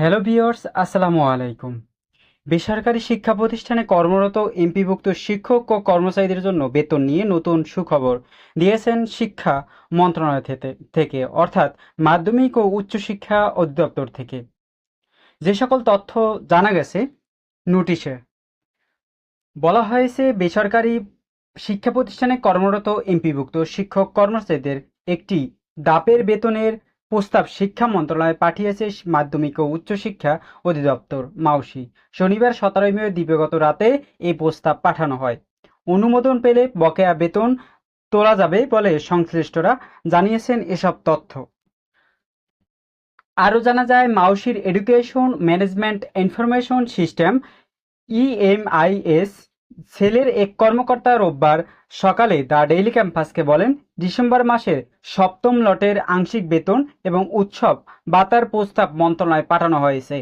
Hello viewers আসসালামু আলাইকুম। বেসরকারি শিক্ষা প্রতিষ্ঠানে কর্মরত এমপিভুক্ত শিক্ষক ও কর্মচারীদের জন্য বেতন নিয়ে নতুন সুখবর দিয়েছেন শিক্ষা মন্ত্রণালয় থেকে, অর্থাৎ মাধ্যমিক ও উচ্চশিক্ষা অধিদপ্তর থেকে। যে সকল তথ্য জানা গেছে, নোটিশে বলা হয়েছে, বেসরকারি শিক্ষা প্রতিষ্ঠানে কর্মরত এমপিভুক্ত শিক্ষক কর্মচারীদের একটি দাপের বেতনের প্রস্তাব শিক্ষা মন্ত্রণালয়ে পাঠিয়েছে মাধ্যমিক ও উচ্চশিক্ষা অধিদপ্তর, মাউসি। শনিবার সতেরোই মে দিবাগত রাতে এই প্রস্তাব পাঠানো হয়। অনুমোদন পেলে বকেয়া বেতন তোলা যাবে বলে সংশ্লিষ্টরা জানিয়েছেন এসব তথ্য। আরও জানা যায়, মাউসির education management information system, EMIS সেলের এক কর্মকর্তা রোববার সকালে দ্য ডেইলি ক্যাম্পাসকে বলেন, ডিসেম্বর মাসের সপ্তম লটের আংশিক বেতন এবং উৎসব বাতার প্রস্তাব মন্ত্রণালয়ে পাঠানো হয়েছে।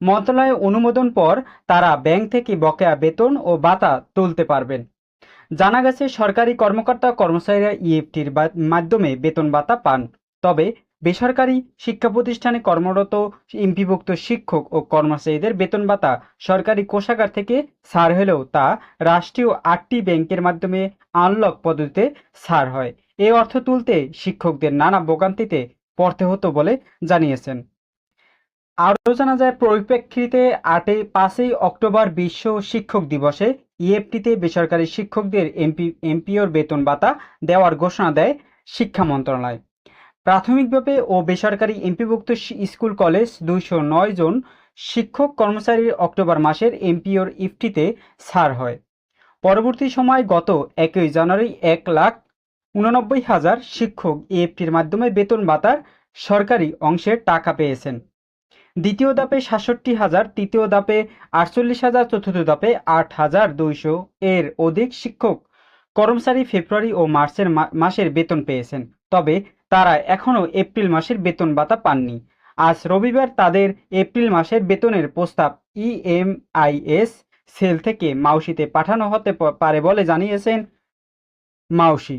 মন্ত্রণালয়ে অনুমোদন পর তারা ব্যাংক থেকে বকেয়া বেতন ও বাতা তুলতে পারবেন। জানা গেছে, সরকারি কর্মকর্তা কর্মচারীরা ইএফটির মাধ্যমে বেতন ভাতা পান। তবে বেসরকারি শিক্ষা প্রতিষ্ঠানে কর্মরত এমপিভুক্ত শিক্ষক ও কর্মচারীদের বেতন ভাতা সরকারি কোষাগার থেকে ছাড় হলেও তা রাষ্ট্রীয় আটটি ব্যাংকের মাধ্যমে আনলক পদ্ধতিতে ছাড় হয়। এই অর্থ তুলতে শিক্ষকদের নানা ভোগান্তিতে পড়তে হতো বলে জানিয়েছেন। আরও জানা যায়, পরিপ্রেক্ষিতে আটই পাঁচই অক্টোবর বিশ্ব শিক্ষক দিবসে ইএফটিতে বেসরকারি শিক্ষকদের এমপি, এমপিওর বেতন ভাতা দেওয়ার ঘোষণা দেয় শিক্ষা মন্ত্রণালয়। প্রাথমিকভাবে ও বেসরকারি এমপিভুক্ত স্কুল কলেজ দুইশো নয় জন শিক্ষক কর্মচারীর অক্টোবর মাসের এমপিওর ইফটিতে ছাড় হয়। পরবর্তী সময় গত একই জানুয়ারি এক লাখ উননব্বই হাজার শিক্ষক ইএফটির মাধ্যমে বেতন ভাতার সরকারি অংশের টাকা পেয়েছেন। দ্বিতীয় দাপে সাতষট্টি হাজার, তৃতীয় দাপে আটচল্লিশ হাজার, চতুর্থ দাপে আট হাজার দুইশো এর অধিক শিক্ষক কর্মচারী ফেব্রুয়ারি ও মার্চের মাসের বেতন পেয়েছেন, তবে তারা এখনও এপ্রিল মাসের বেতন ভাতা পাননি। আজ রবিবার তাদের এপ্রিল মাসের বেতনের প্রস্তাব ইএমআইএস সেল থেকে মাউসিতে পাঠানো হতে পারে বলে জানিয়েছেন মাউসি।